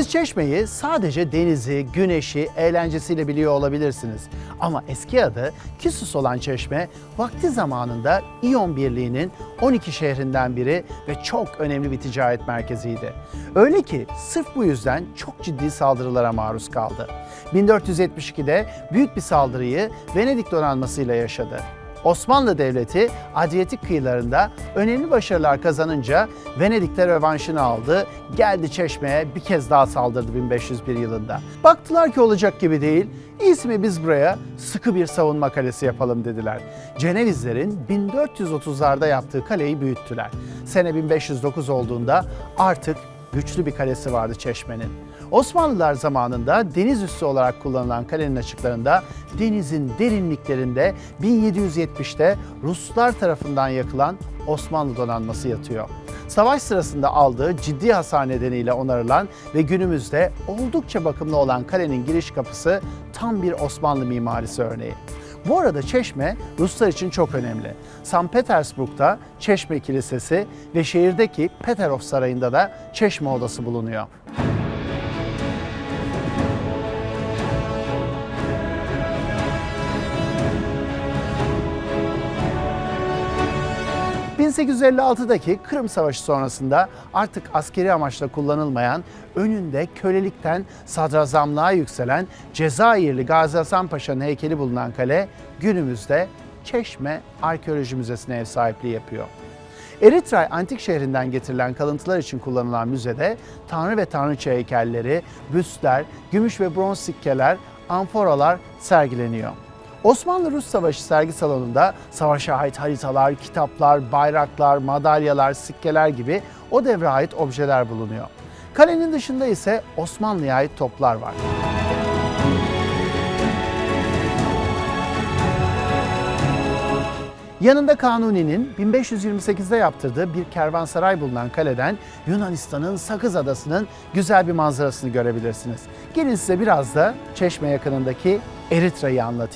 Siz Çeşme'yi sadece denizi, güneşi, eğlencesiyle biliyor olabilirsiniz. Ama eski adı Kisus olan Çeşme, vakti zamanında İyon Birliği'nin 12 şehrinden biri ve çok önemli bir ticaret merkeziydi. Öyle ki sırf bu yüzden çok ciddi saldırılara maruz kaldı. 1472'de büyük bir saldırıyı Venedik donanmasıyla yaşadı. Osmanlı Devleti Adriyatik kıyılarında önemli başarılar kazanınca Venedik'te rövanşını aldı. Geldi Çeşme'ye bir kez daha saldırdı 1501 yılında. Baktılar ki olacak gibi değil. İyisi mi biz buraya sıkı bir savunma kalesi yapalım dediler. Cenevizlerin 1430'larda yaptığı kaleyi büyüttüler. Sene 1509 olduğunda artık güçlü bir kalesi vardı Çeşme'nin. Osmanlılar zamanında deniz üssü olarak kullanılan kalenin açıklarında denizin derinliklerinde 1770'te Ruslar tarafından yakılan Osmanlı donanması yatıyor. Savaş sırasında aldığı ciddi hasar nedeniyle onarılan ve günümüzde oldukça bakımlı olan kalenin giriş kapısı tam bir Osmanlı mimarisi örneği. Bu arada Çeşme Ruslar için çok önemli. St. Petersburg'da Çeşme Kilisesi ve şehirdeki Peterhof Sarayı'nda da Çeşme Odası bulunuyor. 1856'daki Kırım Savaşı sonrasında artık askeri amaçla kullanılmayan, önünde kölelikten sadrazamlığa yükselen Cezayirli Gazi Hasan Paşa'nın heykeli bulunan kale günümüzde Çeşme Arkeoloji Müzesi'ne ev sahipliği yapıyor. Eritray antik şehrinden getirilen kalıntılar için kullanılan müzede tanrı ve tanrıça heykelleri, büstler, gümüş ve bronz sikkeler, amforalar sergileniyor. Osmanlı-Rus Savaşı sergi salonunda savaşa ait haritalar, kitaplar, bayraklar, madalyalar, sikkeler gibi o devre ait objeler bulunuyor. Kalenin dışında ise Osmanlı'ya ait toplar var. Yanında Kanuni'nin 1528'de yaptırdığı bir kervansaray bulunan kaleden Yunanistan'ın Sakız Adası'nın güzel bir manzarasını görebilirsiniz. Gelin size biraz da Çeşme yakınındaki Eritra'yı anlatayım.